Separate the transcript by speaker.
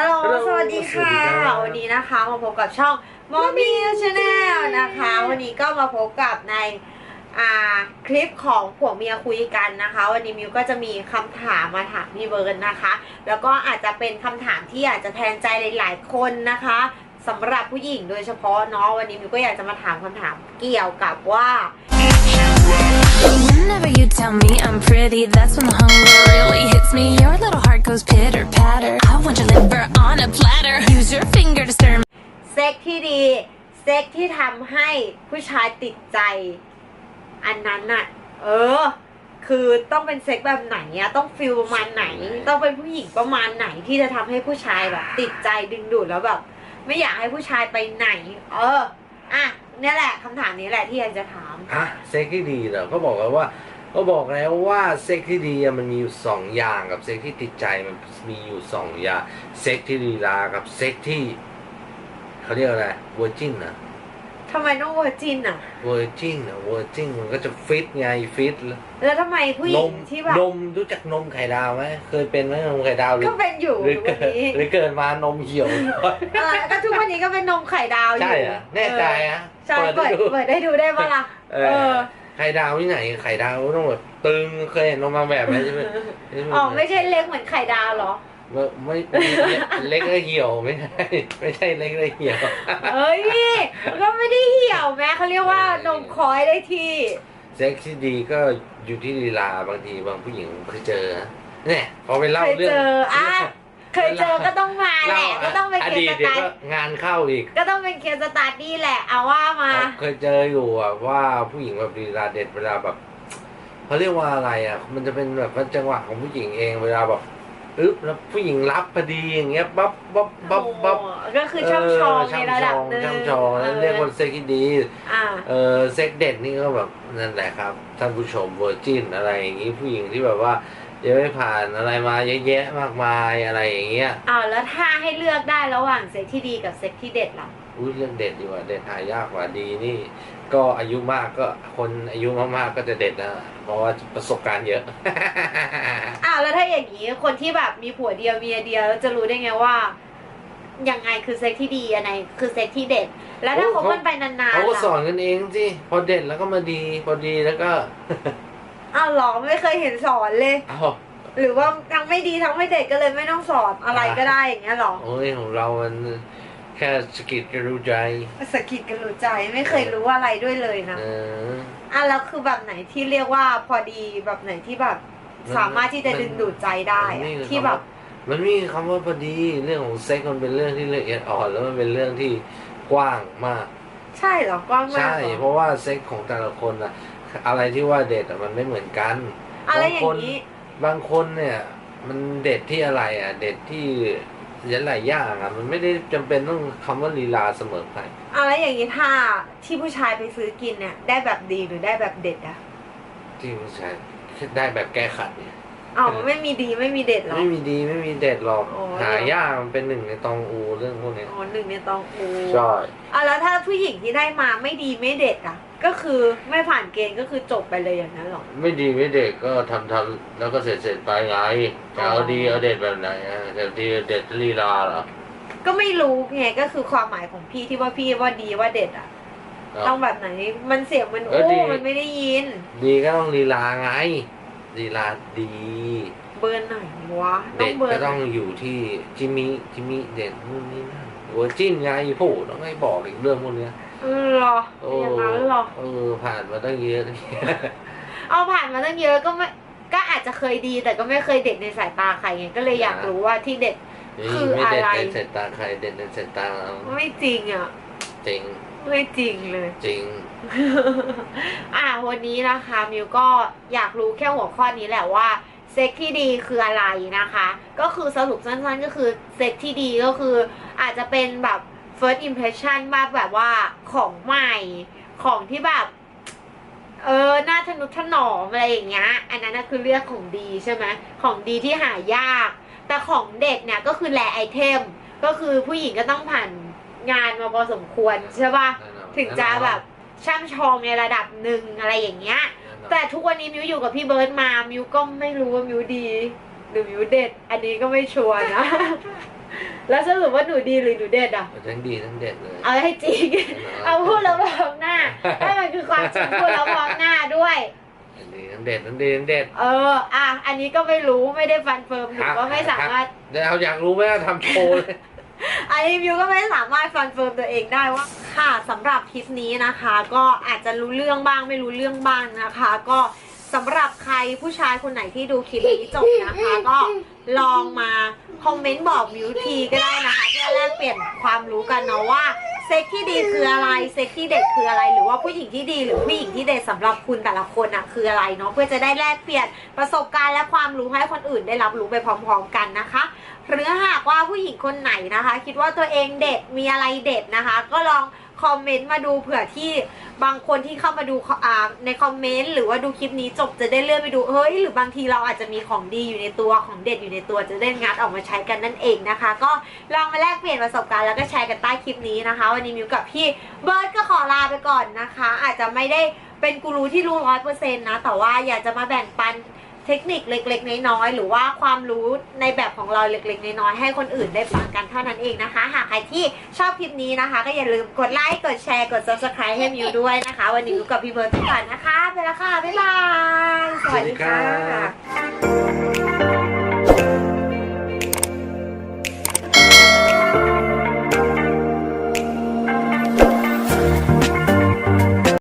Speaker 1: ฮัลโหล
Speaker 2: Hello
Speaker 1: สวัสดีค่ะ
Speaker 2: สวัสดีครับ
Speaker 1: วันนี้นะคะมาพบกับช่อง m o m m y Channel นะคะ วันนี้ก็มาพบกับในอ่าคลิปของผัวเมียคุยกันนะคะ วันนี้มิวก็จะมีคำถามมาถามพี่เบิร์นนะคะ แล้วก็อาจจะเป็นคำถามที่อาจจะแทนใจหลาย ๆ คนนะคะสำหรับผู้หญิงโดยเฉพาะเนาะวันนี้มิวก็อยากจะมาถามคำถามเกี่ยวกับว่า
Speaker 3: Whenever you tell me I'm pretty, that's when the hunger really hits me. Your little heart goes pitter patter. I want your liver on a platter. Use your finger to stir
Speaker 1: เซ็กที่ดี เซ็กที่ทำให้ผู้ชายติดใจ อันนั้นน่ะ เออ คือต้องเป็นเซ็กแบบไหนอะต้องฟิลประมาณไหน ต้องเป็นผู้หญิงประมาณไหนที่จะทำให้ผู้ชายแบบ ติดใจดึงดูดแล้วแบบ ไม่อยากให้ผู้ชายไปไหน เออ เนี่ยแหละคำถามนี้แหละที่อยากจะถาม
Speaker 2: อะเซ็กที่ดีเหรอก็บอกแล้วว่าก็บอกแล้วว่าเซ็กที่ดีอะมันมีอยู่สองอย่างกับเซ็กที่ติดใจมันมีอยู่สองอย่างเซ็กที่ลีลากับเซ็กที่เขาเรียกอะไรเวอร์จินนะ
Speaker 1: ทำไมต้องเวอร์จินอะ
Speaker 2: เวอร์จินอะเวอร์จินมันก็จะฟิตไงฟิตแล้ว
Speaker 1: แล้วทำไมผู้ห
Speaker 2: น
Speaker 1: ญิง
Speaker 2: ม
Speaker 1: ที่แบบ
Speaker 2: นมรู้จักนมไข่ดาวไหมเคยเป็นไหมนมไข่ดาวหรือ
Speaker 1: ก็เป็นอยู่
Speaker 2: หรือ
Speaker 1: ทุก
Speaker 2: เกิ
Speaker 1: วัน
Speaker 2: ด
Speaker 1: นี้
Speaker 2: หรือเกิดมานมเหี่ยว
Speaker 1: เออก็ทุกวันนี้ก็เป็นนมไข่ดาวอยู่
Speaker 2: ใช่เหรอะแน่ใจอะ
Speaker 1: ใช่เปิด
Speaker 2: ให้ดู
Speaker 1: เปิดได้ดูได้ปะล่ะ
Speaker 2: เออ ไข่ดาวที่ไหนไข่ดาวต้องแบบตึงเคยเห็นนมบางแบบไหมใช่ไหม
Speaker 1: อ๋อไม่ใช่เล็กเหมือนไข่ดาวเหรอ
Speaker 2: ไม่ไม่ไม่เล็กแล้วเหี่ยวไม่ใช่ไม่ใช่เล็กแล้วเหี่ยว
Speaker 1: เอ้ยก็ไม่ได้เหี่ยวแม้เขาเรียกว่านมคอยได้ที่
Speaker 2: เซ็กที่ดีก็อยู่ที่ลีลาบางทีบางผู้หญิงเคยเจอนะเนี่ยพอไปเล่า
Speaker 1: เคย
Speaker 2: เรื่อง
Speaker 1: เจออะเคยเจอก็ต้องมาแห
Speaker 2: เล่า
Speaker 1: ละก็ต้องเป็น
Speaker 2: อ
Speaker 1: เค
Speaker 2: ดี
Speaker 1: ส
Speaker 2: ต
Speaker 1: ส
Speaker 2: เดี๋ยว
Speaker 1: ตา
Speaker 2: ก็
Speaker 1: ร์
Speaker 2: งานเข้าอีก
Speaker 1: ก็ต้องเป็นเคสสตาร์ดี้แหละเอาว่ามา
Speaker 2: เคยเจออยู่อะว่าผู้หญิงแบบลีลาเด็ดเวลาแบบเขาเรียกว่าอะไรอะ มันจะเป็นแบบว่าจังหวะของผู้หญิงเองเวลาแบบ อึ๊บแล้วผู้หญิงรับพอดีอย่างเงี้ยปั๊บปั๊บปั๊บปั๊บ
Speaker 1: โอ้ก็คือช่ำชองในระดับหนึ่ง
Speaker 2: ช่ำชองนั่นเรียกว่าเซ็กที่ดี
Speaker 1: อ่า
Speaker 2: เออเซ็กเด็ดนี่ก็แบบนั่นแหละครับท่านผู้ชมเวอร์จินอะไรอย่างงี้ผู้หญิงที่แบบว่ายังไม่ผ่านอะไรมาเยอะแยะมากมายอะไรอย่างเงี้ย
Speaker 1: อ้าวแล้วถ้าให้เลือกได้ระหว่างเซ็กที่ดีกับเซ็กที่เด็ดล่ะ
Speaker 2: อุ้ยเรื่องเด็ดดีกว่าเด็ดหายากกว่าดีนี่ ก็อายุมากก็คนอายุมากๆก็จะเด็ดนะเพราะว่าประสบการณ์เยอะ
Speaker 1: อ้าวแล้วถ้าอย่างนี้คนที่แบบมีผัวเดียวเมียเดียวแล้วจะรู้ได้ไงว่ายังไงคือเซ็กที่ดีอันไหนคือเซ็กที่เด็ด แล้วถ้า
Speaker 2: โอ้
Speaker 1: คบ
Speaker 2: เขา
Speaker 1: กันไปนานๆ
Speaker 2: เขาก็
Speaker 1: ล่ะ
Speaker 2: สอนกันเองสิพอเด็ดแล้วก็มาดีพอดีแล้วก็
Speaker 1: อ้าวเหรอไม่เคยเห็นสอนเลย
Speaker 2: เอา
Speaker 1: หรือว่าทั้งไม่ดีทั้งไม่เด็ดก็เลยไม่ต้องสอนอะไรก็ได้อย่างเงี้ยเหรอ
Speaker 2: โอ้ยของเรามัน แค่สะกิดก็รู้ใจ
Speaker 1: สะกิดกันรู้ใจไม่เคยรู้อะไรด้วยเลยนะ
Speaker 2: เออ
Speaker 1: อะแล้วคือแบบไหนที่เรียกว่าพอดีแบบไหนที่แบบ
Speaker 2: มัน
Speaker 1: สามารถที่จะดึงดูดใจได้
Speaker 2: มัน
Speaker 1: อะ
Speaker 2: นี่คือ
Speaker 1: ที่แบบ
Speaker 2: มันมีคำว่าพอดีเรื่องของเซ็กมันเป็นเรื่องที่ละเอียดอ่อนแล้วมันเป็นเรื่องที่กว้างมาก
Speaker 1: ใช่เหรอกว้างมาก
Speaker 2: ใช่
Speaker 1: เหรอ
Speaker 2: เพราะว่าเซ็กของแต่ละคนอะอะไรที่ว่าเด็ดอะมันไม่เหมือนกัน
Speaker 1: อะไร
Speaker 2: บาง
Speaker 1: อย่า
Speaker 2: ค
Speaker 1: ง
Speaker 2: น
Speaker 1: นี้
Speaker 2: บางคนเนี่ย มันเด็ดที่อะไรอะเด็ดที่ หลายๆอย่างอะมันไม่ได้จำเป็นต้องคำว่าลีลาเสมอไป
Speaker 1: อะไรอย่างนี้ถ้าที่ผู้ชายไปซื้อกินเนี่ย ได้แบบดีหรือได้แบบเด็ดอะ
Speaker 2: ที่ผู้ชายได้แบบแก้ขัดเนี่ย
Speaker 1: อ๋อมันไม่มีดีไม่มีเด็ดเหรอ
Speaker 2: ไม่มีดีไม่มีเด็ดหรอก
Speaker 1: อ๋อ
Speaker 2: หายากมันเป็นหนึ่งในตองอูเรื่องพวกเนี้ย
Speaker 1: อ๋อหนึ่งในตองอู
Speaker 2: ใช่
Speaker 1: อะแล้วถ้าผู้หญิงที่ได้มาไม่ดีไม่เด็ดอะ ก็คือไม่ผ่านเกณฑ์ก็คือจบไปเลยอย่างนั้นเหรอ
Speaker 2: ไม่ดีไม่เด็ดก็ทำทำแล้วก็เสร็จเสร็จไปไงจะเอาดีเอาเด็ดแบบไหนอะแต่ดีเด็ดลีลาเหรอ
Speaker 1: ก็ไม่รู้ไงก็คือความหมายของพี่ที่ว่าพี่ว่าดีว่าเด็ดอะ
Speaker 2: เอา
Speaker 1: ต้องแบบไหนมันเสียงมัน
Speaker 2: เออ
Speaker 1: โอ้
Speaker 2: ดี
Speaker 1: มันไม่ได้ยิน
Speaker 2: ดีก็ต้องลีลาไงลีลาดี
Speaker 1: เบอร์ไหนวะต้อ
Speaker 2: เด็
Speaker 1: ง
Speaker 2: ด
Speaker 1: เบอร์
Speaker 2: ก็
Speaker 1: ไหน
Speaker 2: ต้องอยู่ที่จิมมี่จิมมี่เด็ดนู่นนี่นั่นเวอร์จินไงผู้ต้องให้บอกอีกเรื่องพวกเนี้ย
Speaker 1: เออเหรอ
Speaker 2: โอ้
Speaker 1: อย่างนั้นเหรอ
Speaker 2: เออผ่านมาตั้งเยอะ
Speaker 1: เอาผ่านมาตั้งเยอะก็ไม่ก็อาจจะเคยดีแต่ก็ไม่เคยเด็ดในสายตาใครไงก็เลยอยากรู้ว่าที่เด็ดคือ
Speaker 2: ไม่เด็ด
Speaker 1: อะไร
Speaker 2: ในสายตาใครเด็ดในสายตาเรา
Speaker 1: ไม่จริงอะ
Speaker 2: จริง
Speaker 1: ไม่จริงเลย
Speaker 2: จริง
Speaker 1: อะวันนี้นะคะมิวก็อยากรู้แค่หัวข้อนี้แหละว่าเซ็กที่ดีคืออะไรนะคะ ก็คือสรุปสั้นๆก็คือเซ็กที่ดีก็คืออาจจะเป็นแบบ first impression ว่าแบบว่าของใหม่ของที่แบบ เออหน้าทะนุถนอมอะไรอย่างเงี้ย อันนั้นน่ะคือเรื่องของดีใช่ไหมของดีที่หายาก แต่ของเด็กเนี่ยก็คือแลไอเทม ก็คือผู้หญิงก็ต้องผ่านงานมาพอสมควรใช่ปะ
Speaker 2: แน่นอน
Speaker 1: ถึงจะแบบช่ำชองในระดับหนึ่งอะไรอย่างเงี้ย แต่ทุกวันนี้มิวอยู่กับพี่เบิร์ดมา มิวก็ไม่รู้ว่ามิวดี หรือมิวเด็ด อันนี้ก็ไม่ชัวร์นะ แล้วสรุปว่าหนูดีหรือหนูเด็ดอะ
Speaker 2: ทั้งดีทั้งเด็ดเลย
Speaker 1: เอาให้จริง เอาพูดแล้วมองหน้าให้มันคือความจริงพูดแล้วมองหน้าด้วย
Speaker 2: ทั้งดีทั้งเด็ดทั้งดีทั้งเด็ด
Speaker 1: เอออะอันนี้ก็ไม่รู้ไม่ได้ฟันเฟิร์มหนูก็ไม่สามารถ
Speaker 2: เดี๋ยวเอาอยากรู้ไหมว่าทำโชว์เลย
Speaker 1: อันนี้มิวก็ไม่สามารถฟันเฟิร์มตัวเองได้ว่า ค่ะสำหรับคลิปนี้นะคะ ก็อาจจะรู้เรื่องบ้างไม่รู้เรื่องบ้างนะคะ ก็ สำหรับใครผู้ชายคนไหนที่ดูคลิปนี้จบนะคะ ก็ลองมาคอมเมนต์บอกมิวทีก็ได้นะคะเพื่อแลกเปลี่ยนความรู้กันเนาะว่าเซ็กที่ดีคืออะไรเซ็กที่เด็ดคืออะไร หรือว่าผู้หญิงที่ดีหรือผู้หญิงที่เด็ดสำหรับคุณแต่ละคนอะคืออะไรเนาะเพื่อจะได้แลกเปลี่ยนประสบการณ์และความรู้ให้คนอื่นได้รับรู้ไปพร้อม ๆ กันนะคะ หรือหากว่าผู้หญิงคนไหนนะคะ คิดว่าตัวเองเด็ดมีอะไรเด็ดนะคะ ก็ลอง คอมเมนต์มาดูเผื่อที่บางคนที่เข้ามาดูอ่าในคอมเมนต์หรือว่าดูคลิปนี้จบจะได้เลื่อนไปดูเฮ้ยหรือบางทีเราอาจจะมีของดีอยู่ในตัวของเด็ดอยู่ในตัวจะได้งัดออกมาใช้กันนั่นเองนะคะ ก็ลองมาแลกเปลี่ยนประสบการณ์แล้วก็แชร์กันใต้คลิปนี้นะคะ วันนี้มิวกับพี่เบิร์ดก็ขอลาไปก่อนนะคะ อาจจะไม่ได้เป็นกูรูที่รู้ร้อยเปอร์เซ็นต์นะแต่ว่าอยากจะมาแบ่งปัน เทคนิคเล็กๆ น้อยๆ หรือว่าความรู้ในแบบของเราเล็กๆ น้อยๆ ให้คนอื่นได้ฟังกันเท่านั้นเองนะคะ หากใครที่ชอบคลิปนี้นะคะ ก็อย่าลืมกดไลค์ กดแชร์ กด subscribe ให้มิวด้วยนะคะ วันนี้มิวกับพี่เบิร์ดไปก่อนนะคะ ไปแล้วค่ะ บ๊ายบาย สวัสดีค่ะ